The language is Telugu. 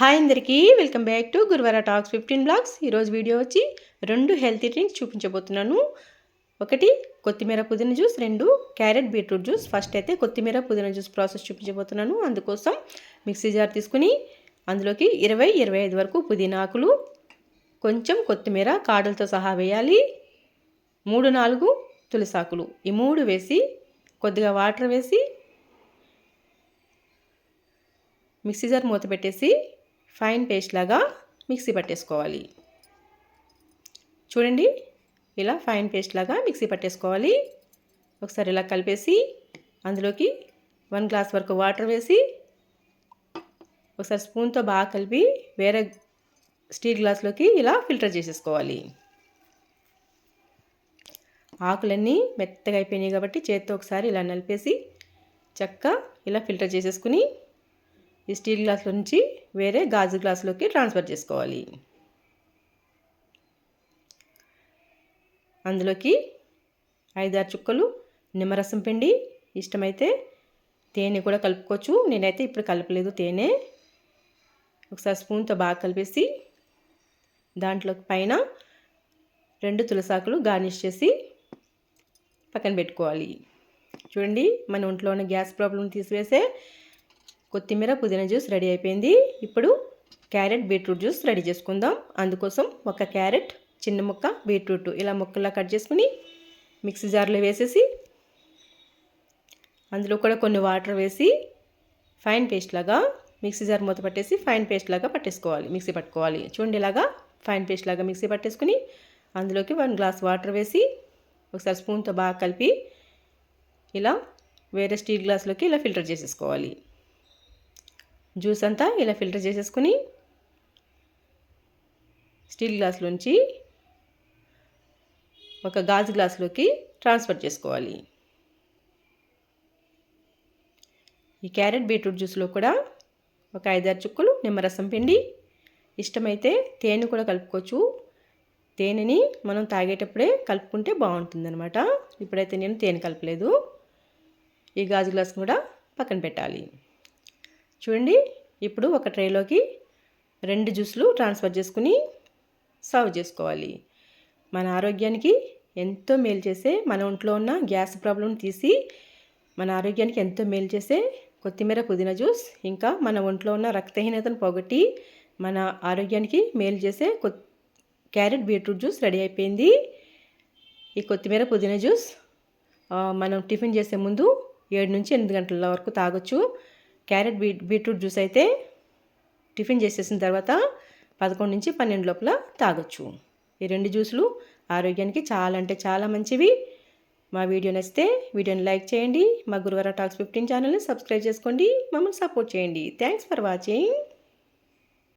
హాయ్ అందరికీ welcome back to Guruvara talks fifteen blogs. ఈరోజు వీడియో వచ్చి రెండు హెల్తీ డ్రింక్స్ చూపించబోతున్నాను. ఒకటి కొత్తిమీర పుదీనా జ్యూస్. రెండు క్యారెట్ బీట్రూట్ జ్యూస్. ఫస్ట్ అయితే కొత్తిమీర పుదీనా జ్యూస్ ప్రాసెస్ చూపించబోతున్నాను. అందుకోసం మిక్సీ జార్ తీసుకుని అందులోకి ఇరవై ఇరవై ఐదు వరకు పుదీనా ఆకులు కొంచెం కొత్తిమీర కాడలతో సహా వేయాలి. మూడు నాలుగు తులసాకులు ఈ మూడు వేసి కొద్దిగా వాటర్ వేసి మిక్సీ జార్ మూత పెట్టేసి ఫైన్ పేస్ట్ లాగా మిక్సీ పట్టేసుకోవాలి. చూడండి ఇలా ఫైన్ పేస్ట్ లాగా మిక్సీ పట్టేసుకోవాలి. ఒకసారి ఇలా కలిపేసి అందులోకి వన్ గ్లాస్ వరకు వాటర్ వేసి ఒకసారి స్పూన్తో బాగా కలిపి వేరే స్టీల్ గ్లాస్లోకి ఇలా ఫిల్టర్ చేసేసుకోవాలి. ఆకులన్నీ మెత్తగా అయిపోయినాయి కాబట్టి చేత్తో ఒకసారి ఇలా నలిపేసి చక్క ఇలా ఫిల్టర్ చేసేసుకుని ఈ స్టీల్ గ్లాస్లో నుంచి వేరే గాజు గ్లాసులోకి ట్రాన్స్ఫర్ చేసుకోవాలి. అందులోకి ఐదారు చుక్కలు నిమ్మరసం పిండి ఇష్టమైతే తేనె కూడా కలుపుకోవచ్చు. నేనైతే ఇప్పుడు కలపలేదు తేనె. ఒకసారి స్పూన్తో బాగా కలిపేసి దాంట్లో పైన రెండు తులసాకులు గార్నిష్ చేసి పక్కన పెట్టుకోవాలి. చూడండి మన ఒంట్లో ఉన్న గ్యాస్ ప్రాబ్లం తీసివేసే కొత్తిమీర పుదీనా జ్యూస్ రెడీ అయిపోయింది. ఇప్పుడు క్యారెట్ బీట్రూట్ జ్యూస్ రెడీ చేసుకుందాం. అందుకోసం ఒక క్యారెట్ చిన్న ముక్క బీట్రూట్ ఇలా ముక్కలా కట్ చేసుకుని మిక్సీ జార్లో వేసేసి అందులో కూడా కొన్ని వాటర్ వేసి ఫైన్ పేస్ట్ లాగా మిక్సీ జార్ మూత పట్టేసి ఫైన్ పేస్ట్ లాగా పట్టేసుకోవాలి. మిక్సీ పట్టుకోవాలి. చూడండి ఇలాగా ఫైన్ పేస్ట్ లాగా మిక్సీ పట్టేసుకుని అందులోకి వన్ గ్లాస్ వాటర్ వేసి ఒకసారి స్పూన్తో బాగా కలిపి ఇలా వేరే స్టీల్ గ్లాస్లోకి ఇలా ఫిల్టర్ చేసేసుకోవాలి. జ్యూస్ అంతా ఇలా ఫిల్టర్ చేసేసుకుని స్టీల్ గ్లాస్లోంచి ఒక గాజు గ్లాసులోకి ట్రాన్స్ఫర్ చేసుకోవాలి. ఈ క్యారెట్ బీట్రూట్ జ్యూస్లో కూడా ఒక ఐదారు చుక్కలు నిమ్మరసం పిండి ఇష్టమైతే తేనె కూడా కలుపుకోవచ్చు. తేనెని మనం తాగేటప్పుడే కలుపుకుంటే బాగుంటుందన్నమాట. ఇప్పుడైతే నేను తేనె కలపలేదు. ఈ గాజు గ్లాస్ కూడా పక్కన పెట్టాలి. చూడండి ఇప్పుడు ఒక ట్రేలోకి రెండు జ్యూస్లు ట్రాన్స్ఫర్ చేసుకుని సర్వ్ చేసుకోవాలి. మన ఆరోగ్యానికి ఎంతో మేలు చేసే మన ఒంట్లో ఉన్న గ్యాస్ ప్రాబ్లం తీసి మన ఆరోగ్యానికి ఎంతో మేలు చేసే కొత్తిమీర పుదీనా జ్యూస్ ఇంకా మన ఒంట్లో ఉన్న రక్తహీనతను పోగొట్టి మన ఆరోగ్యానికి మేలు చేసే క్యారెట్ బీట్రూట్ జ్యూస్ రెడీ అయిపోయింది. ఈ కొత్తిమీర పుదీనా జ్యూస్ మనం టిఫిన్ చేసే ముందు ఏడు నుంచి ఎనిమిది గంటల వరకు తాగొచ్చు. క్యారెట్ బీట్ బీట్రూట్ జ్యూస్ అయితే టిఫిన్ చేసేసిన తర్వాత పదకొండు నుంచి పన్నెండు లోపల తాగొచ్చు. ఈ రెండు జ్యూసులు ఆరోగ్యానికి చాలా అంటే చాలా మంచివి. మా వీడియో నచ్చితే వీడియోని లైక్ చేయండి. మా గురువార టాక్స్ ఫిఫ్టీన్ ఛానల్ని సబ్స్క్రైబ్ చేసుకోండి. మమ్మల్ని సపోర్ట్ చేయండి. Thanks for watching.